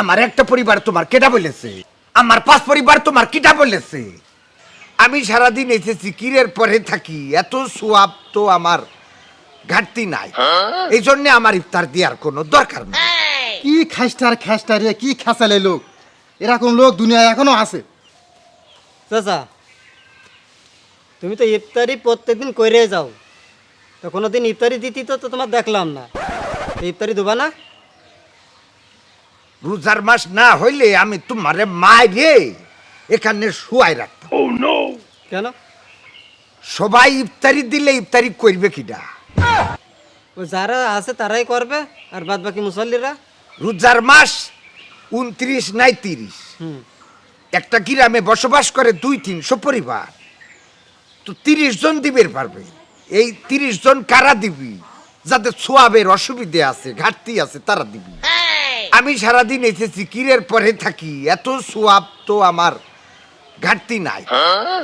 আমার একটা পরিবার তোমার কেটা বলেছে? আমার পাঁচ পরিবার তোমার কিটা বলেছে? আমি সারাদিন এসেছি কিরের পরে থাকি এত সোয়াব তো আমার ঘাটতি নাই। এই জন্য আমার ইফতার দেওয়ার কোনো দরকার নেই। কি খাইস্টার খাইস্টার রে কি খাসালে লোক? এরকম লোক দুনিয়ায় এখনও আছে। চাচা তুমি তো ইফতারি প্রত্যেকদিন করে যাও। তো কোনো দিন ইফতারি দিতি তো তো তোমার দেখলাম না। ইফতারি দেবা না? রোজার মাস না হইলে আমি তোমারে মাইরে এখানে শুয়াই রাখতাম। কেন? সবাই ইফতারি দিলে ইফতারি করবে ও যারা আছে তারাই করবে আর বাদ বাকি মুসল্লিরা? রোজার মাস উনত্রিশ নাই তিরিশ। হুম। একটা গ্রামে বসবাস করে দুই তিনশো পরিবার। তো তিরিশ জন দিবের পারবে। এই তিরিশ জন কারা দিবি? যাদের সোয়াবের অসুবিধে আছে ঘাটতি আছে তারা দিবি। আমি সারাদিন এসেছি কিরের পরে থাকি? এত সোয়াব তো আমার ঘাটতি নাই।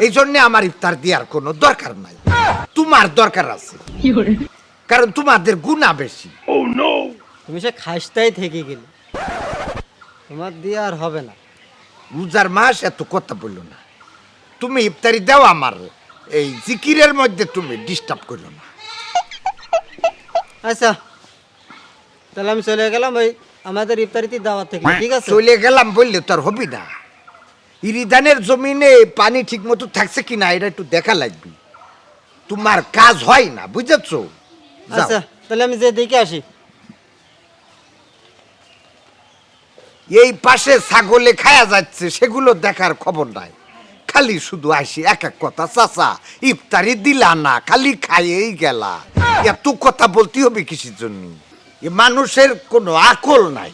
এই জন্য আমার ইফতার দেওয়ার কোনো দরকার নাই। তোমার দরকার আছে। কারণ তোমাদের গুণা বেশি। তুমি সে খাসতাই থেকে গেলে। তোমার দিয়ে আর হবে না। রোজার মাস এত কথা বলল না। তুমি ইফতারি দাও আমার। এই জিকিরের মধ্যে তুমি ডিস্টার্ব করল না। আচ্ছা তাহলে আমি চলে গেলাম ওই আমাদের ইফতারিতে দাওয়াত থেকে ঠিক আছে? চলে গেলাম বললে তো আর হবি না। ইরিদানের জমিনে পানি ঠিক মতো থাকছে কিনা এটা একটু দেখা লাগবে। তোমার কাজ হয় না বুঝেছ। আচ্ছা তাহলে আমি যে দেখে আসি। এই পাশে ছাগলে খায়া যাচ্ছে সেগুলো দেখার খবর নাই। খালি শুধু আসি এক এক কথা চাচা ইফতারি দিলা না খালি খাইয়েই গেলা। এত কথা বলতে হবে কিসের জন্য? মানুষের কোনো আকল নাই।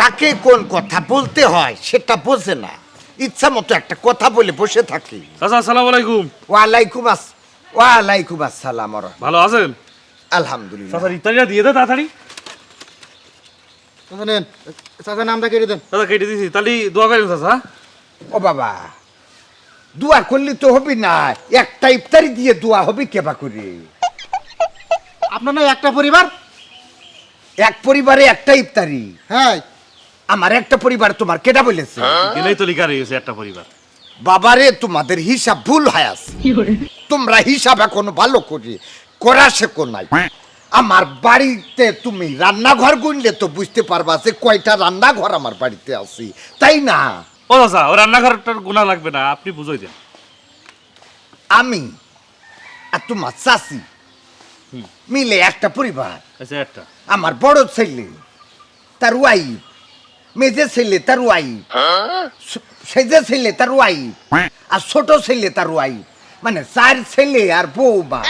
কাকে কোন কথা বলতে হয় সেটা বোঝে না। ইচ্ছা মতো একটা কথা বলে বসে থাকি। চাচা আসসালামু আলাইকুম। ওয়ালাইকুম আস ওয়ালাইকুম আসসালাম। ভালো আছেন? আলহামদুলিল্লাহ। চাচা ইত্যাদিটা দিয়ে দে তাড়াতাড়ি। চাচা নেন। চাচা নামটা কেটে দেন। দাদা কেটে দিছি। তাহলে দোয়া করেন চাচা। ও বাবা দোয়া করলে তো হবে না। একটা ইফতারি দিয়ে দোয়া হবে কেবা করে? আপনার না একটা পরিবার? এক পরিবারে একটা ইফতারি। হ্যাঁ। আমার একটা পরিবার তোমার কেটা বলেছে? গেলেই তো লিখা রয়েছে একটা পরিবার। বাবারে তোমাদের হিসাব ভুল হয় আছে। তোমরা হিসাব এখনও ভালো করে করা শেখো নাই। আমার বাড়িতে তুমি রান্নাঘর গুনলে তো বুঝতে পারবা যে কয়টা রান্নাঘর আমার বাড়িতে আছে তাই না? ও চাচা ও রান্নাঘরটার গুণা লাগবে না আপনি বুঝাই দেন। আমি আর তোমার চাষি মিলে একটা পরিবার। আচ্ছা একটা। আমার বড় ছেলে তার ওয়াইফ মেজে ছেলে তার ওয়াইফ সেজে ছেলে তার ওয়াইফ আর ছোট ছেলে তার ওয়াইফ মানে চার ছেলে আর বৌমা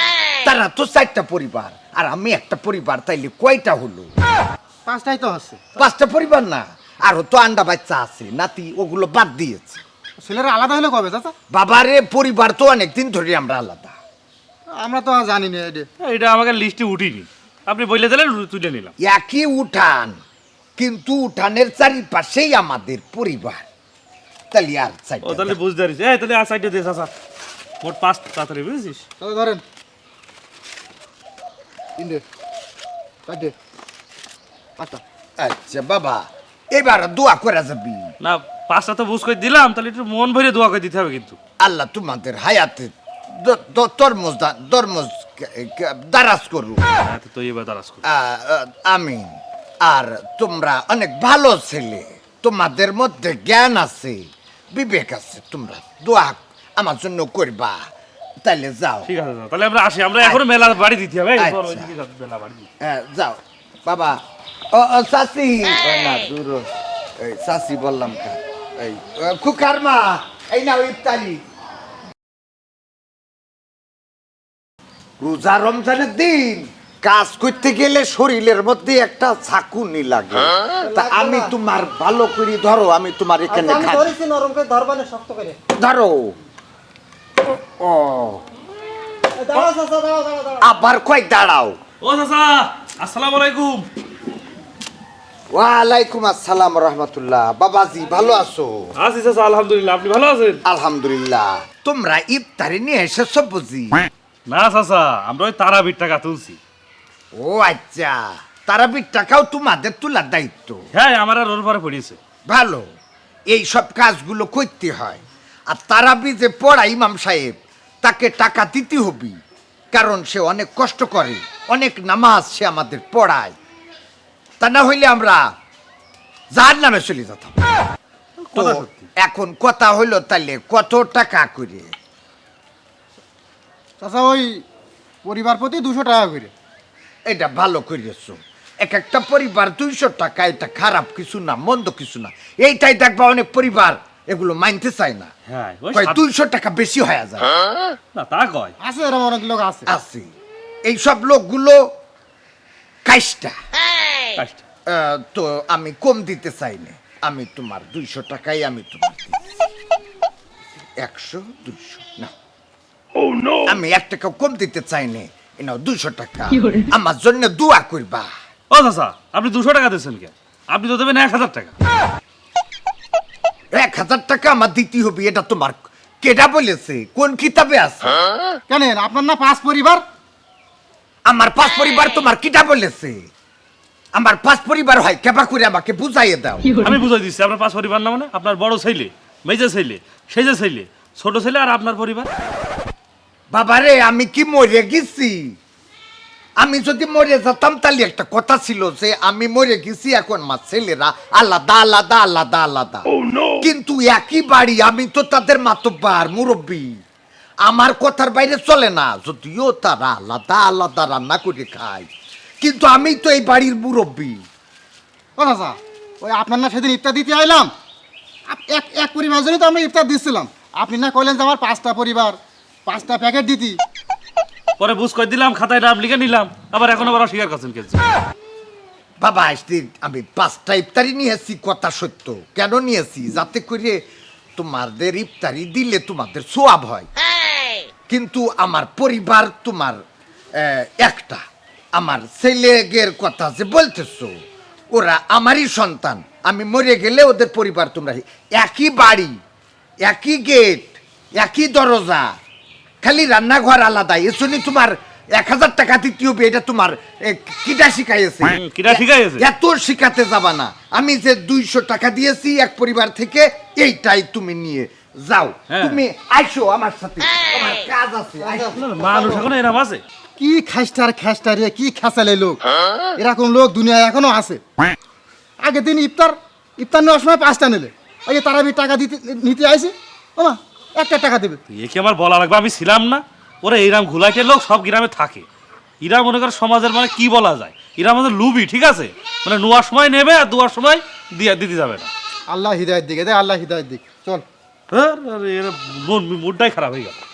তারা তো চারটা পরিবার। আর আমি একটা পরিবার তাইলে কয়টা হলো? পাঁচটাই তো আছে। পাঁচটা পরিবার না? আরও তো আন্ডা বাচ্চা আছে নাতি ওগুলো বাদ দিয়েছে। ছেলেরা আলাদা হলে কবে চাচা? বাবারে পরিবার তো অনেকদিন ধরে আমরা আলাদা। আমরা তো জানি না এটা এটা আমাকে লিস্টে উঠিনি। আপনি বইলে দিলেন তুলে নিলাম। একই উঠান কিন্তু উঠানের চারিপাশেই আমাদের পরিবার। তাহলে আর ও চাইটা তাহলে বুঝতে পারিস। এই তাহলে আর সাইডে দে চাচা মোট পাঁচ তাড়াতাড়ি বুঝেছিস? চাচা ধরেন। তিনটে চারটে পাঁচটা। আচ্ছা বাবা এবার দোয়া করা যাবি। না পাঁচটা তো বুঝ করে দিলাম তাহলে একটু মন ভরে দোয়া করে দিতে হবে কিন্তু। আল্লাহ তোমাদের হায়াতে দ- দ- দারাজ করু। হ্যাঁ আমিন আর তোমরা অনেক ভালো ছেলে। তোমাদের মধ্যে জ্ঞান আছে বিবেক আছে তোমরা দোয়া আমার জন্য করবা। তাইলে যাও। ঠিক আছে তাহলে আমরা আসি আমরা এখনও মেলা বাড়ি দিতে হবে আচ্ছা। হ্যাঁ, যাও বাবা ও সাসি। না দূর। এই সাসি বললাম কা। এই খুকার মা এই নাও ইফতারি। রোজা রমজানের দিন কাজ করতে গেলে শরীরের মধ্যে একটা ছাকুনি লাগে। তা আমি তোমার ভালো করে ধরো আমি তোমার এখানে আচ্ছা, খাই। ধরেছি নরম করে ধরবানে শক্ত করে। ধরো। ও। দাঁড়াও চাচা দাঁড়াও দাঁড়াও দাঁড়াও। আবার কয় দাঁড়াও? ও চাচা আসসালামু আলাইকুম। ওয়ালাইকুম আসসালাম রহমতুল্লাহ। বাবাজি ভালো আছো? আছি চাচা আলহামদুলিল্লাহ আপনি ভালো আছেন? আলহামদুলিল্লাহ। তোমরা ইফতারি নিয়ে এসেছ বুঝি? না চাচা আমরা ওই তারাবির টাকা তুলছি। ও আচ্ছা। তারাবির টাকাও তোমাদের তোলার দায়িত্ব। হ্যাঁ আমার আর ওর পরে পড়িয়েছে। ভালো। এই সব কাজগুলো করতে হয়। আর তারাবি যে পড়া ইমাম সাহেব তাকে টাকা দিতে হবে। কারণ সে অনেক কষ্ট করে অনেক নামাজ সে আমাদের পড়ায়। তা না হইলে আমরা যার নামে চলে যেতাম। তো এখন কথা হইল তাহলে কত টাকা করে? চাচা ওই পরিবার প্রতি দুশো টাকা করে। এটা ভালো করিয়েছো। এক একটা পরিবার দুইশো টাকা এটা খারাপ কিছু না মন্দ কিছু না। এইটাই দেখবা অনেক পরিবার এগুলো মানতে চায় না। হ্যাঁ ওই কয় সাত- দুইশো টাকা বেশি হয়ে যায়। না তা কয়। আছে এরকম অনেক লোক আছে। আছে। এইসব লোকগুলো কাইসটা কাজটা। আহ, তো আমি কম দিতে চাই না। আমি তোমার দুইশো টাকাই আমি তোমার একশো দুইশো না আমি এক টাকা কম দিতে চাই না এনাও দুইশো টাকা। আমার জন্য দোয়া করবা। ও চাচা আপনি দুশো টাকা দিচ্ছেন কে আপনি তো দেবেন এক হাজার টাকা। এক হাজার টাকা আমার দিতে হবে এটা তোমার কেটা বলেছে? কোন কিতাবে আছে? কেন আপনার না পাঁচ পরিবার? আমার পাঁচ পরিবার তোমার কিটা বলেছে? আমার পাঁচ পরিবার হয় কেবা করে আমাকে বুঝাইয়ে দাও। আমি বুঝাই দিচ্ছি আপনার পাঁচ পরিবার না মানে? আপনার বড় ছেলে মেজে ছেলে সেজে ছেলে ছোট ছেলে আর আপনার পরিবার? বাবারে আমি কি মরে গেছি? আমি যদি মরে যেতাম তাহলে একটা কথা ছিল যে আমি মরে গেছি এখন আমার ছেলেরা আলাদা আলাদা আলাদা আলাদা। কিন্তু একই বাড়ি আমি তো তাদের মাতব্বার মুরব্বী। আমার কথার বাইরে চলে না যদিও তারা আলাদা আলাদা রান্না করে খায়। কিন্তু আমি তো এই বাড়ির মুরব্বী। ও চাচা ওই আপনার না সেদিন ইফতার দিতে আইলাম? আপ- এক এক পরিবার জন্য তো আমরা ইফতার দিচ্ছিলাম আপনি না কইলেন যে আমার পাঁচটা পরিবার। পাঁচটা প্যাকেট দিতি। পরে বুঝ করে দিলাম খাতায় নাম লিখে নিলাম আবার এখন আবার অস্বীকার করছেন কে বাবা আসতে আমি পাঁচটা ইফতারি নিয়েছি কথা সত্য। কেন নিয়েছি? যাতে করে তোমাদের ইফতারি দিলে তোমাদের সোয়াব হয়। কিন্তু আমার পরিবার তোমার আহ, একটা। আমার ছেলেগের কথা যে বলতেছো ওরা আমারই সন্তান। আমি মরে গেলে ওদের পরিবার তোমরা একই বাড়ি একই গেট একই দরজা। খালি রান্নাঘর আলাদা। এসনি তোমার এক হাজার টাকা দিতে হবে এটা তোমার এ, কিটা শিখাইছে কিটা শিখাইছে? এত শিখাতে যাবা না। আমি যে দুইশো টাকা দিয়েছি এক পরিবার থেকে এইটাই তুমি নিয়ে যাও। হ্যাঁ। তুমি আইসো আমার সাথে। আমার কাজ আছে আইসো। মানুষ এখন এরম আছে। কি খাস্টার খাস্টার রে কি খেসালে লোক? এরকম লোক দুনিয়ায় এখনও আছে? আগের দিন ইফতার ইফতার নেওয়ার সময় পাঁচটা নিলে। ওই যে তারা টাকা দিতে নিতে আইছে ওমা একটা টাকা দেবে। তুই একে আমার বলা লাগবে? আমি ছিলাম না। ওরা এইরাম ঘুলাইটের লোক সব গ্রামে থাকে। এরা মনে করে সমাজের মানে কি বলা যায়? এরা আমাদের লুবি ঠিক আছে? মানে নোয়ার সময় নেবে আর দুয়ার সময় দিয়ে দিতে যাবে না। আল্লাহ হৃদয়ের দিকে দে আল্লাহ হৃদয়ের দিক। চল। হ্যাঁ, এর মন মুডটাই খারাপ হয়ে গেল।